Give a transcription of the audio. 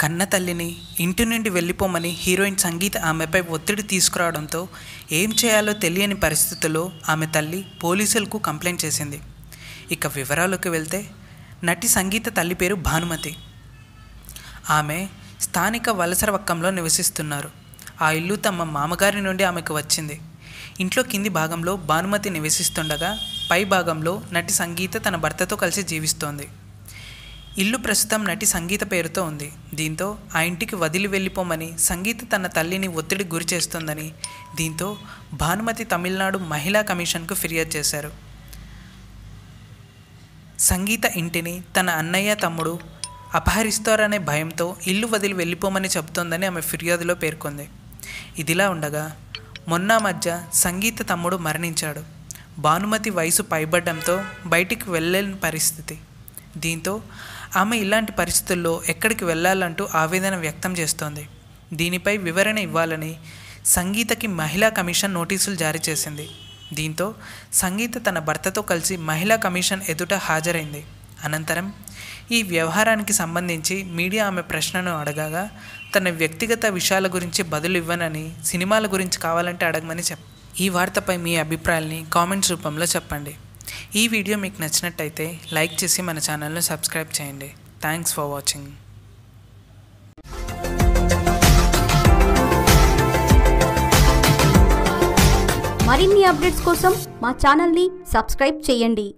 కన్న తల్లిని ఇంటి నుండి వెళ్ళిపోమని హీరోయిన్ సంగీత ఆమెపై ఒత్తిడి తీసుకురావడంతో ఏం చేయాలో తెలియని పరిస్థితుల్లో ఆమె తల్లి పోలీసులకు కంప్లైంట్ చేసింది. ఇక వివరాలకు వెళ్తే నటి సంగీత తల్లి పేరు భానుమతి. ఆమె స్థానిక వలసరవక్కంలో నివసిస్తున్నారు. ఆ ఇల్లు తమ మామగారి నుండి ఆమెకు వచ్చింది. ఇంట్లో కింది భాగంలో భానుమతి నివసిస్తుండగా పై భాగంలో నటి సంగీత తన భర్తతో కలిసి జీవిస్తోంది. ఇల్లు ప్రస్తుతం నటి సంగీత పేరుతో ఉంది. దీంతో ఆ ఇంటికి వదిలి వెళ్ళిపోమని సంగీత తన తల్లిని ఒత్తిడి గురి చేస్తోందని దీంతో భానుమతి తమిళనాడు మహిళా కమిషన్కు ఫిర్యాదు చేశారు. సంగీత ఇంటిని తన అన్నయ్య తమ్ముడు అపహరిస్తారనే భయంతో ఇల్లు వదిలి వెళ్ళిపోమని చెబుతోందని ఆమె ఫిర్యాదులో పేర్కొంది. ఇదిలా ఉండగా మొన్న మధ్య సంగీత తమ్ముడు మరణించాడు. భానుమతి వయసు పైబడ్డంతో బయటికి వెళ్ళలేని పరిస్థితి. దీంతో ఆమె ఇలాంటి పరిస్థితుల్లో ఎక్కడికి వెళ్ళాలంటూ ఆవేదన వ్యక్తం చేస్తోంది. దీనిపై వివరణ ఇవ్వాలని సంగీతకి మహిళా కమిషన్ నోటీసులు జారీ చేసింది. దీంతో సంగీత తన భర్తతో కలిసి మహిళా కమిషన్ ఎదుట హాజరైంది. అనంతరం ఈ వ్యవహారానికి సంబంధించి మీడియా ఆమె ప్రశ్నను అడగగా తన వ్యక్తిగత విషయాల గురించి బదులు ఇవ్వనని సినిమాల గురించి కావాలంటే అడగమని చెప్ ఈ వార్తపై మీ అభిప్రాయాల్ని కామెంట్స్ రూపంలో చెప్పండి. ఈ వీడియో మీకు నచ్చినట్టయితే లైక్ చేసి మన ఛానల్ను సబ్స్క్రైబ్ చేయండి. థ్యాంక్స్ ఫర్ వాచింగ్ మరిన్ని అప్డేట్స్ కోసం మా ఛానల్ని సబ్స్క్రైబ్ చేయండి.